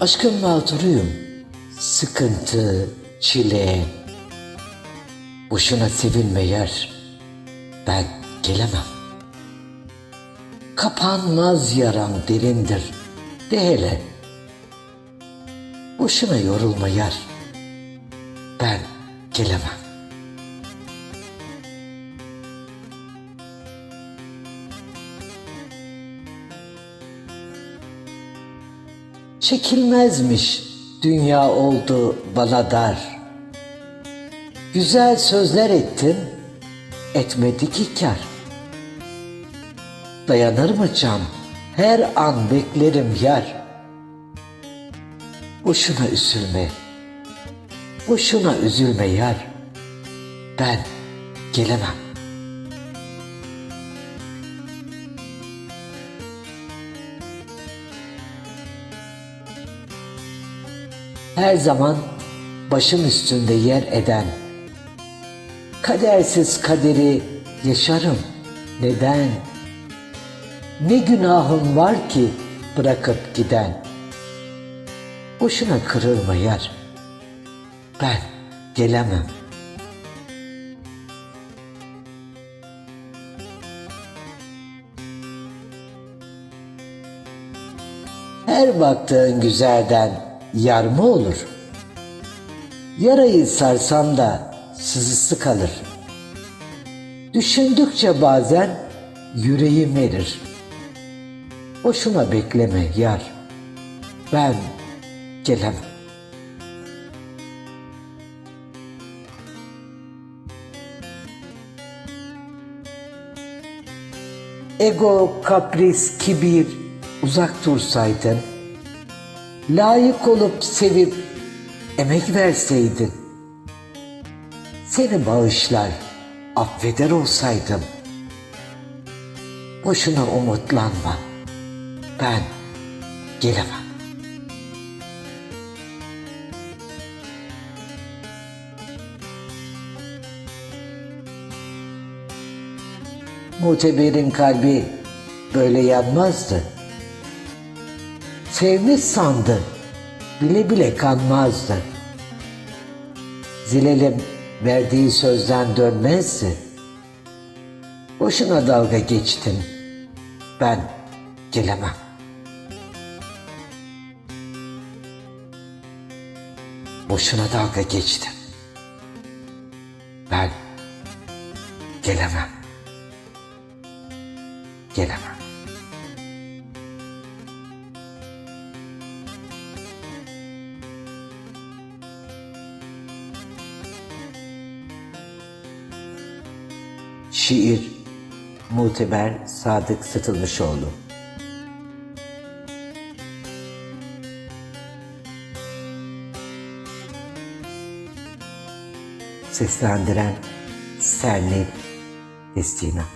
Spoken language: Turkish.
Aşkın mağduruyum. Sıkıntı, çile. Boşuna sevilme yer. Ben gelemem. Kapanmaz yaram derindir. De hele. Boşuna yorulma yer. Ben gelemem. Çekilmezmiş dünya oldu bana dar. Güzel sözler ettin, etmedi ki kar. Dayanır mı can, her an beklerim yar. Boşuna üzülme, boşuna üzülme yar. Ben gelemem. Her zaman başım üstünde yer eden, kadersiz kaderi yaşarım. Neden? Ne günahım var ki bırakıp giden? Boşuna kırılma yer. Ben gelemem. Her baktığın güzelden yar mı olur? Yarayı sarsam da sızısı kalır. Düşündükçe bazen yüreğim erir. Boşuna bekleme yar. Ben gelemem. Ego, kapris, kibir uzak dursaydın, layık olup sevip emek verseydin, seni bağışlar, affeder olsaydım, boşuna umutlanma, ben gelemem. Muteber'in kalbi böyle yanmazdı. Sevmiş sandı, bile bile kanmazdı. Zilelim verdiği sözden dönmezdi. Boşuna dalga geçtin, ben gelemem. Boşuna dalga geçtin. Ben gelemem. Gelemem. Şiir Muteber Sadık Sıtılmışoğlu Seslendiren Serlil Destina